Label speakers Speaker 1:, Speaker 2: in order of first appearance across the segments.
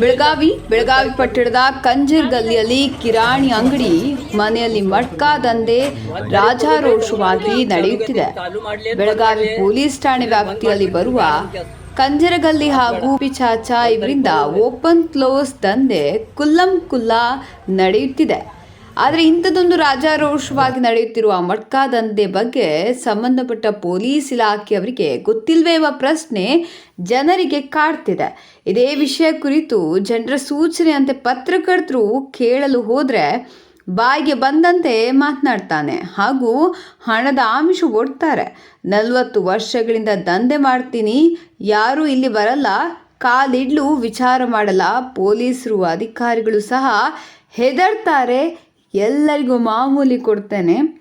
Speaker 1: ಬೆಳಗಾವಿ ಬೆಳಗಾವಿ ಪಟ್ಟಣದ ಕಂಜೀರ್ ಗಲ್ಲಿಯಲ್ಲಿ ಕಿರಾಣಿ ಅಂಗಡಿ ಮನೆಯಲ್ಲಿ ಮಟ್ಕಾ ದಂಧೆ ರಾಜಾರೋಷವಾಗಿ ನಡೆಯುತ್ತಿದೆ. ಬೆಳಗಾವಿ ಪೊಲೀಸ್ ಠಾಣೆ ವ್ಯಾಪ್ತಿಯಲ್ಲಿ ಬರುವ ಕಂಜರಗಲ್ಲಿ ಹಾಗೂ ಪಿಚಾಚಾ ಇವರಿಂದ ಓಪನ್ ಕ್ಲೋಸ್ ದಂಧೆ ಕುಲ್ಲಂ ಕುಲ್ಲ ನಡೆಯುತ್ತಿದೆ. ಆದರೆ ಇಂಥದ್ದೊಂದು ರಾಜಾರೋಷವಾಗಿ ನಡೆಯುತ್ತಿರುವ ಮಟ್ಕಾ ದಂಧೆ ಬಗ್ಗೆ ಸಂಬಂಧಪಟ್ಟ ಪೊಲೀಸ್ ಇಲಾಖೆಯವರಿಗೆ ಗೊತ್ತಿಲ್ವೇ ಎಂಬ ಪ್ರಶ್ನೆ ಜನರಿಗೆ ಕಾಡ್ತಿದೆ. ಇದೇ ವಿಷಯ ಕುರಿತು ಜನರ ಸೂಚನೆ ಸೂಚನೆಯಂತೆ ಪತ್ರಕರ್ತರು ಕೇಳಲು ಹೋದರೆ ಬಾಯಿಗೆ ಬಂದಂತೆ ಮಾತನಾಡ್ತಾನೆ. ಹಾಗೂ ಹಣದ ಆಮಿಷ ಒಡ್ತಾರೆ. ನಲವತ್ತು ವರ್ಷಗಳಿಂದ ದಂಧೆ ಮಾಡ್ತೀನಿ. ಯಾರೂ ಇಲ್ಲಿ ಬರಲ್ಲ. ಕಾಲಿಡ್ಲು ವಿಚಾರ ಮಾಡಲ್ಲ. ಪೊಲೀಸರು, ಅಧಿಕಾರಿಗಳು ಸಹ ಹೆದರ್ತಾರೆ. ಎಲ್ಲರಿಗೂ ಮಾಮೂಲಿ ಕೊಡ್ತೇನೆ.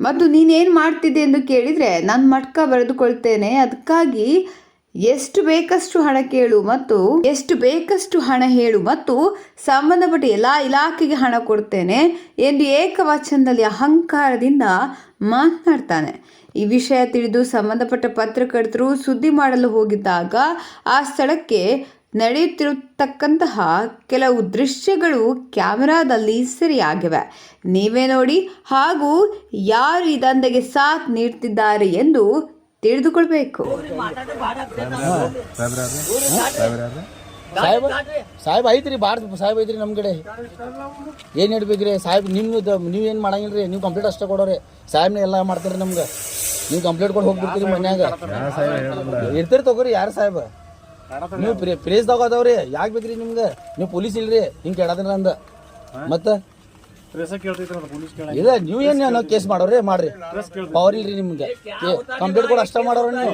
Speaker 1: ಮತ್ತು ನೀನೇನು ಮಾಡ್ತಿದ್ದೆ ಎಂದು ಕೇಳಿದರೆ, ನಾನು ಮಟ್ಕ ಬರೆದುಕೊಳ್ತೇನೆ. ಅದಕ್ಕಾಗಿ ಎಷ್ಟು ಬೇಕಷ್ಟು ಹಣ ಕೇಳು ಮತ್ತು ಎಷ್ಟು ಬೇಕಷ್ಟು ಹಣ ಹೇಳು ಮತ್ತು ಸಂಬಂಧಪಟ್ಟ ಎಲ್ಲ ಇಲಾಖೆಗೆ ಹಣ ಕೊಡ್ತೇನೆ ಎಂದು ಏಕವಚನದಲ್ಲಿ ಅಹಂಕಾರದಿಂದ ಮಾತನಾಡ್ತಾನೆ. ಈ ವಿಷಯ ತಿಳಿದು ಸಂಬಂಧಪಟ್ಟ ಪತ್ರಕರ್ತರು ಸುದ್ದಿ ಮಾಡಲು ಹೋಗಿದ್ದಾಗ ಆ ಸ್ಥಳಕ್ಕೆ ನಡೆಯುತ್ತಿರತಕ್ಕಂತಹ ಕೆಲವು ದೃಶ್ಯಗಳು ಕ್ಯಾಮೆರಾದಲ್ಲಿ ಸೆರೆಯಾಗಿವೆ. ನೀವೇ ನೋಡಿ ಹಾಗೂ ಯಾರು ಈ ದಂಧೆಗೆ ಸಾಥ್ ನೀಡ್ತಿದ್ದಾರೆ ಎಂದು ತಿಳಿದುಕೊಳ್ಬೇಕು.
Speaker 2: ಸಾಹೇಬ್ ಸಾಹೇಬ್ ಐತ್ರಿ ಬಾರ್ದು ಸಾಹೇಬ್ ಐತ್ರಿ ನಮ್ಮ ಕಡೆ. ಏನು ಹೇಳ್ಬೇಕ್ರಿ ಸಾಹೇಬ್ ನಿಮ್ಮದು ನೀವು ಏನು ಮಾಡಂಗಿಲ್ಲ ರೀ ನೀವು ಕಂಪ್ಲೀಟ್ ಅಷ್ಟೇ ಕೊಡೋರಿ. ಸಾಹೇಬ್ನ ಎಲ್ಲ ಮಾಡ್ತೀರಿ ನಮ್ಗೆ. ನೀವು ಕಂಪ್ಲೀಟ್ ಕೊಟ್ಟು ಹೋಗ್ಬಿಡ್ತೀರಿ ಮನ್ಯಾಗ. ಇರ್ತೀರಿ ತಗೋರಿ ಯಾರು ಸಾಹೇಬ? ನೀವು ಪ್ರೇಸ್ದಾಗ ಅದಾವ್ರಿ ಯಾಕೆ ಬೇಕ್ರಿ ನಿಮ್ಗೆ ನೀವು ಪೊಲೀಸ್ ಇಲ್ರಿ ಹಿಂಗೆ ಕೇಳದ್ರ ಅಂದ ಮತ್ತೆ ಇಲ್ಲ ನೀವು ಏನು ಕೇಸ್ ಮಾಡೋರಿ ಮಾಡ್ರಿ ಪವರ್ ಇಲ್ರಿ ನಿಮ್ಗೆ ಕಂಪ್ಲೇಂಟ್ ಕೂಡ ಅಷ್ಟ ಮಾಡೋರು ನೀವು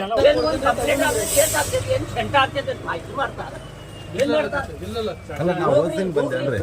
Speaker 3: ಅಲ್ಲ ನಾವು ಬಂದೆ